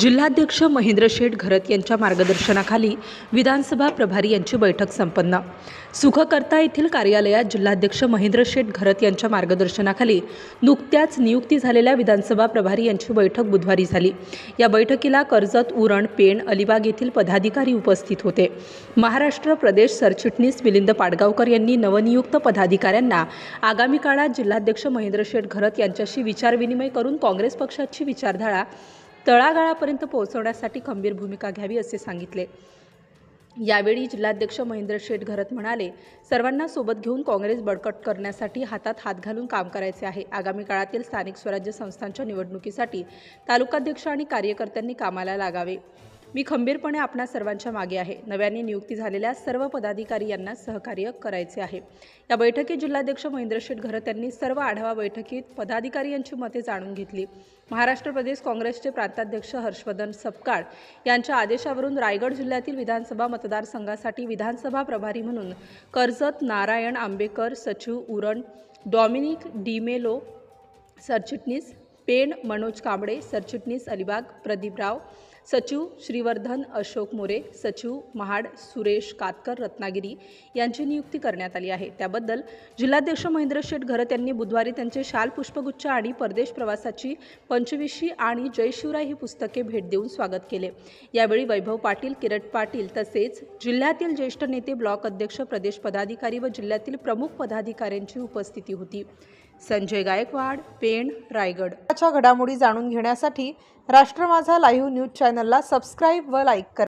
जिल्हाध्यक्ष महेंद्र शेठ घरत यांच्या मार्गदर्शनाखाली विधानसभा प्रभारी यांची बैठक संपन्न. सुखकर्ता येथील कार्यालयात जिल्हाध्यक्ष महेंद्र शेठ घरत यांच्या मार्गदर्शनाखाली नुकत्याच नियुक्ती झालेल्या विधानसभा प्रभारी यांची बैठक बुधवारी झाली. या बैठकीला कर्जत उरण पेण अलिबाग येथील पदाधिकारी उपस्थित होते. महाराष्ट्र प्रदेश सरचिटणीस मिलिंद पाडगावकर यांनी नवनियुक्त पदाधिकाऱ्यांना आगामी काळात जिल्हाध्यक्ष महेंद्र शेठ घरत यांच्याशी विचारविनिमय करून काँग्रेस पक्षाची विचारधारा तळागाळापर्यंत पोहोचवण्यासाठी खंबीर भूमिका घ्यावी असे सांगितले. यावेळी जिल्हाध्यक्ष महेंद्र शेठ घरत म्हणाले सर्वांना सोबत घेऊन काँग्रेस बळकट करण्यासाठी हातात हात घालून काम करायचे आहे. आगामी काळातील स्थानिक स्वराज्य संस्थांच्या निवडणुकीसाठी तालुकाध्यक्ष आणि कार्यकर्त्यांनी कामाला लागावे. मी खंबीरपणे आपणा सर्वांच्या मागे आहे. नव्याने नियुक्ती झालेल्या सर्व पदाधिकारी यांना सहकार्य करायचे आहे. या बैठकीत जिल्हाध्यक्ष महेंद्र शेठ घरत यांनी सर्व आढावा बैठकीत पदाधिकारी यांची मते जाणून घेतली. महाराष्ट्र प्रदेश काँग्रेसचे प्रांताध्यक्ष हर्षवर्धन सपकाळ यांच्या आदेशावरून रायगड जिल्ह्यातील विधानसभा मतदारसंघासाठी विधानसभा प्रभारी म्हणून कर्जत नारायण आंबेकर सचिव उरण डॉमिनिक डिमेलो सरचिटणीस पेण मनोज कांबळे सरचिटणीस अलिबाग प्रदीपराव सचिव श्रीवर्धन अशोक मोरे सचिव महाड सुरेश कातकर रत्नागिरी यांची नियुक्ती करण्यात आली आहे. त्याबद्दल जिल्हाध्यक्ष महेंद्र शेठ घरत यांनी बुधवारी त्यांचे शाल पुष्पगुच्छ आणि परदेश प्रवासाची पंचविशी आणि जय शिवराय ही पुस्तके भेट देऊन स्वागत केले. यावेळी वैभव पाटील किरट पाटील तसेच जिल्ह्यातील ज्येष्ठ नेते ब्लॉक अध्यक्ष प्रदेश पदाधिकारी व जिल्ह्यातील प्रमुख पदाधिकाऱ्यांची उपस्थिती होती. संजय गायकवाड पेण रायगड. च्या घडामोडी जाणून घेण्यासाठी राष्ट्र माझा लाईव्ह न्यूज चॅनलला सबस्क्राईब व लाईक करा.